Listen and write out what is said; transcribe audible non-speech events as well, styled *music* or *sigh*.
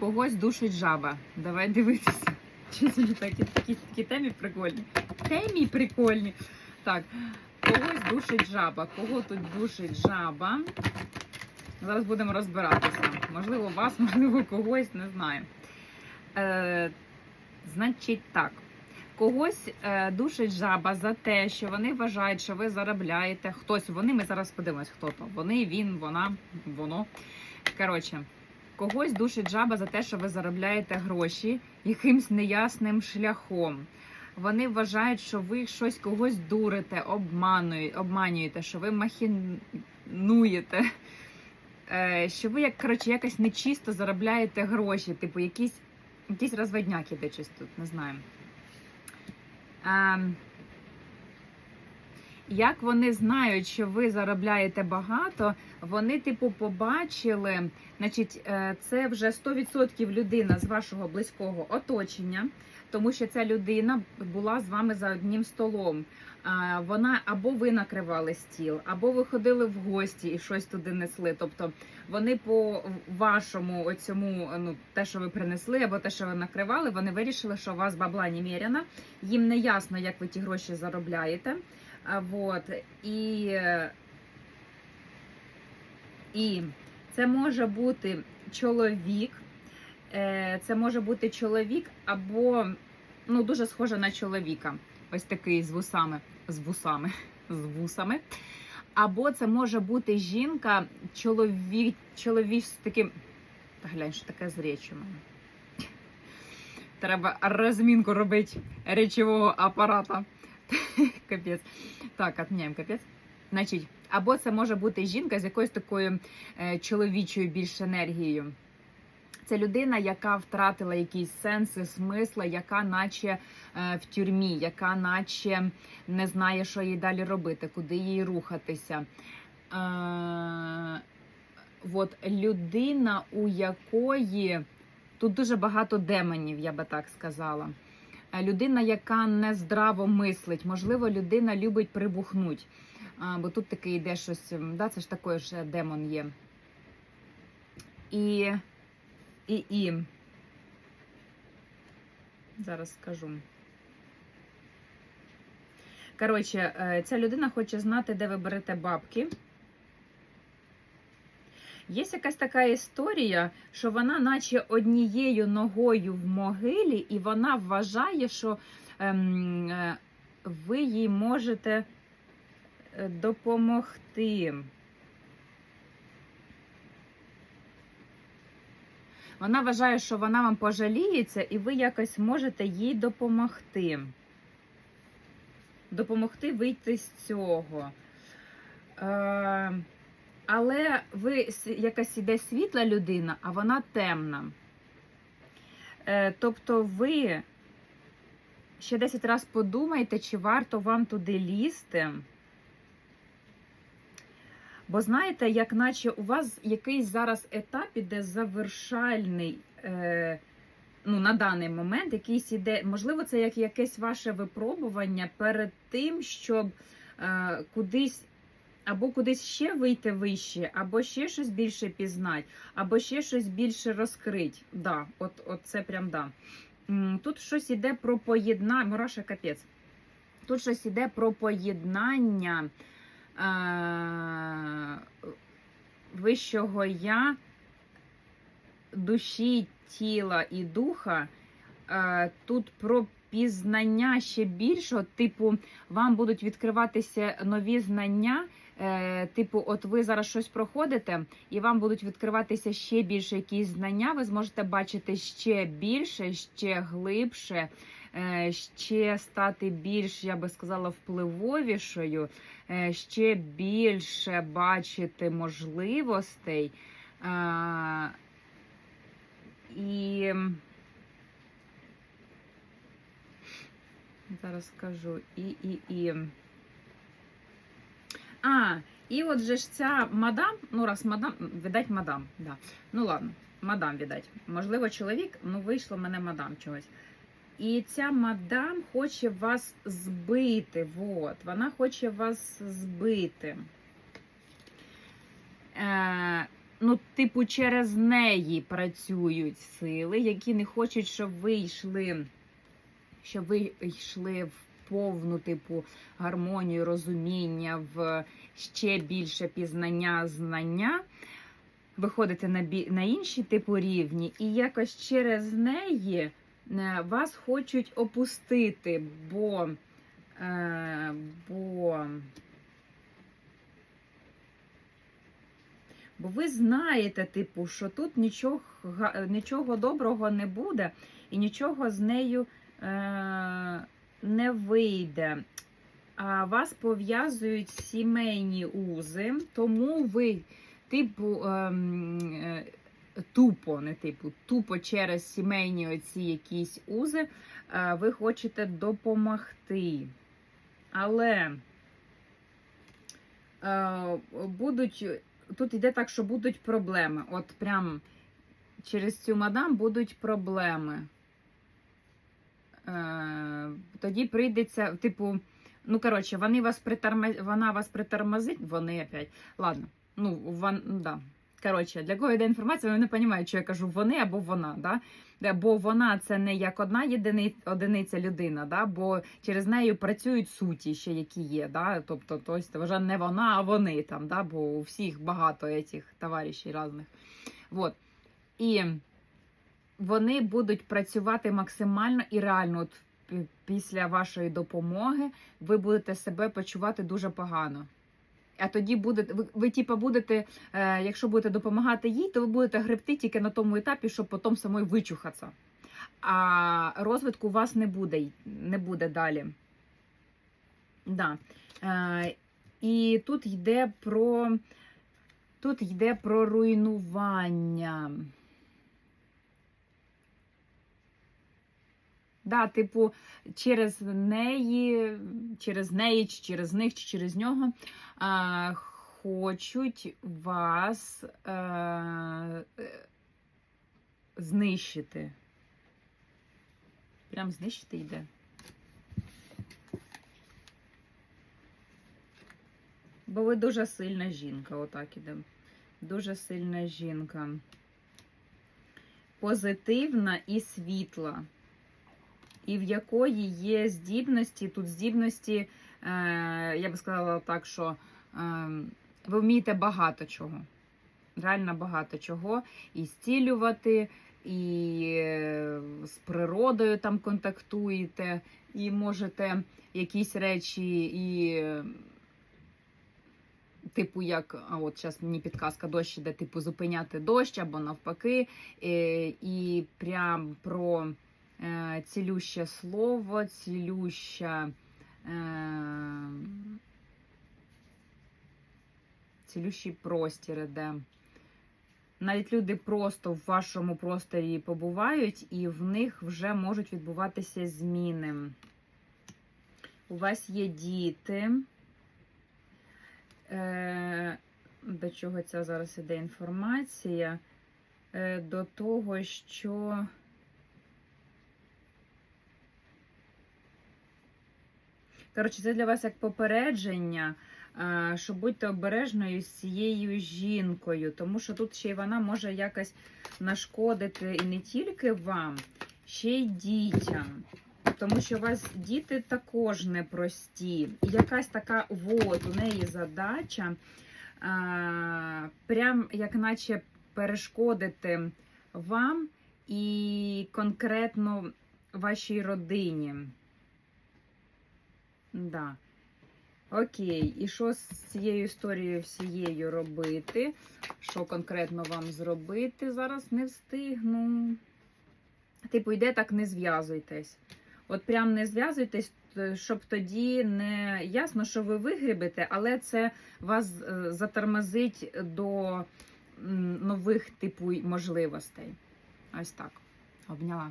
Когось душить жаба. Давай дивитися. *laughs* Це такі, такі, такі темі прикольні? Темі прикольні. Так, когось душить жаба. Кого тут душить жаба? Зараз будемо розбиратися. Можливо, вас, *laughs* можливо, когось, не знаю. Е, значить так. Когось е, душить жаба за те, що вони вважають, що ви заробляєте. Хтось, вони, ми зараз подивимось, хто то. Вони, він, вона, воно. Коротше, когось душить жаба за те, що ви заробляєте гроші якимсь неясним шляхом. Вони вважають, що ви щось когось дурите, обманюєте, що ви махінуєте, е, що ви як коротше, якось нечисто заробляєте гроші, типу якісь, якісь розводняк іде щось тут, не знаю. Як вони знають, що ви заробляєте багато, вони, типу, побачили, значить, е, це вже 100% людина з вашого близького оточення, тому що ця людина була з вами за одним столом. А, Вона або ви накривали стіл, або ви ходили в гості і щось туди несли. Тобто вони по вашому оцьому, ну те, що ви принесли, або те, що ви накривали, вони вирішили, що у вас бабла неміряна. Їм не ясно, як ви ті гроші заробляєте. Вот. І, і це може бути чоловік, е, це може бути чоловік або ну, дуже схоже на чоловіка. Ось такий з вусами, з вусами, *laughs* з вусами. Або це може бути жінка, чоловік, чоловік з таким. Та глянь, що таке з мене. Треба розмінку робити речового апарата. *laughs* Капець. Так, отміняємо капець. Значить, або це може бути жінка з якоюсь такою е, чоловічою більш енергією. Це людина, яка втратила якісь сенси, смисли, яка наче е, в тюрмі, яка наче не знає, що їй далі робити, куди їй рухатися. Е, от людина, у якої тут дуже багато демонів, я би так сказала. Е, Людина, яка не здраво мислить, можливо, людина любить прибухнуть. Бо тут таке йде щось, да, це ж такий ж демон є. І, і, і. Зараз скажу. Коротше, е, ця людина хоче знати, де ви берете бабки. Є якась така історія, що вона, наче однією ногою в могилі, і вона вважає, що ем, е, ви їй можете е, допомогти. Вона вважає, що вона вам пожаліється, і ви якось можете їй допомогти. Допомогти вийти з цього. Е, але ви якась іде світла людина, а вона темна. Е, тобто ви ще 10 разів подумайте, чи варто вам туди лізти. Бо знаєте, як наче у вас якийсь зараз етап іде завершальний, е, ну, на даний момент, якийсь іде, можливо, це як якесь ваше випробування перед тим, щоб е, кудись або кудись ще вийти вище, або ще щось більше пізнати, або ще щось більше розкрить. Да, от, от це прям да. Тут щось іде про поєднання. Мураша капець. Тут щось іде про поєднання е- вищого я, душі, тіла і духа. Е, Тут про пізнання ще більшого, типу, вам будуть відкриватися нові знання. Е, Типу, от ви зараз щось проходите, і вам будуть відкриватися ще більше якісь знання. Ви зможете бачити ще більше, ще глибше, е, ще стати більш, я би сказала, впливовішою, е, ще більше бачити можливостей. І зараз скажу і, і, і. А, і от же ж ця мадам, ну раз мадам, видать, мадам, да. Ну ладно, мадам, видать. Можливо, чоловік, ну вийшло мене мадам чогось. І ця мадам хоче вас збити. Вот, вона хоче вас збити. Е, ну, типу, через неї працюють сили, які не хочуть, щоб ви йшли, щоб ви йшли в повну типу гармонію, розуміння, в ще більше пізнання, знання. Виходите на бі... на інші типу рівні, і якось через неї е, вас хочуть опустити, бо, е, бо Бо ви знаєте, типу, що тут нічого, нічого доброго не буде і нічого з нею е, не вийде. Вас пов'язують сімейні узи, тому ви, типу, ем, е, тупо, не типу, тупо через сімейні оці якісь узи, е, ви хочете допомогти. Але е, будуть тут йде так, що будуть проблеми. От прям через цю мадам будуть проблеми. Е, тоді прийдеться, типу, ну, коротше, вони вас притормоз... вона вас притормозить, вони опять. Ладно, ну, вон, да. Коротше, для кого йде інформація, вони не розуміють, що я кажу вони або вона. Да? Бо вона це не як одна єдини... одиниця людина, да? бо через нею працюють суті, ще які є. Да? Тобто, тобто вже не вона, а вони там, да? бо у всіх багато цих товаришів різних. Вот. І вони будуть працювати максимально і реально. От після вашої допомоги ви будете себе почувати дуже погано. А тоді будете, ви, ви типу, будете, е, якщо будете допомагати їй, то ви будете гребти тільки на тому етапі, щоб потім самой вичухатися. А розвитку у вас не буде, не буде далі. Да. Е, і тут йде про, тут йде про руйнування. Да, типу, через неї, через неї, чи через них, чи через нього а, хочуть вас а, е, знищити. Прям знищити йде. Бо ви дуже сильна жінка, отак іде. Дуже сильна жінка. Позитивна і світла і в якої є здібності. Тут здібності, е, я би сказала так, що е, ви вмієте багато чого. Реально багато чого. І зцілювати, і е, з природою там контактуєте, і можете якісь речі і. Типу, як, а от зараз мені підказка дощ іде, типу, зупиняти дощ або навпаки, е, і прям про цілюще слово, цілюща, е, цілющий простір іде. Навіть люди просто в вашому просторі побувають, і в них вже можуть відбуватися зміни. У вас є діти. Е, До чого ця зараз іде інформація? Е, До того, що. Коротше, це для вас як попередження, е, що будьте обережною з цією жінкою, тому що тут ще й вона може якось нашкодити і не тільки вам, ще й дітям. Тому що у вас діти також непрості. І якась така вот, у неї задача, а, прям як наче перешкодити вам і конкретно вашій родині. Да. Окей, і що з цією історією всією робити? Що конкретно вам зробити? Зараз не встигну. Типу, йде так, не зв'язуйтесь. От прям не зв'язуйтесь, щоб тоді не ясно, що ви вигрібете, але це вас е, затормозить до нових типу можливостей. Ось так. Обняла.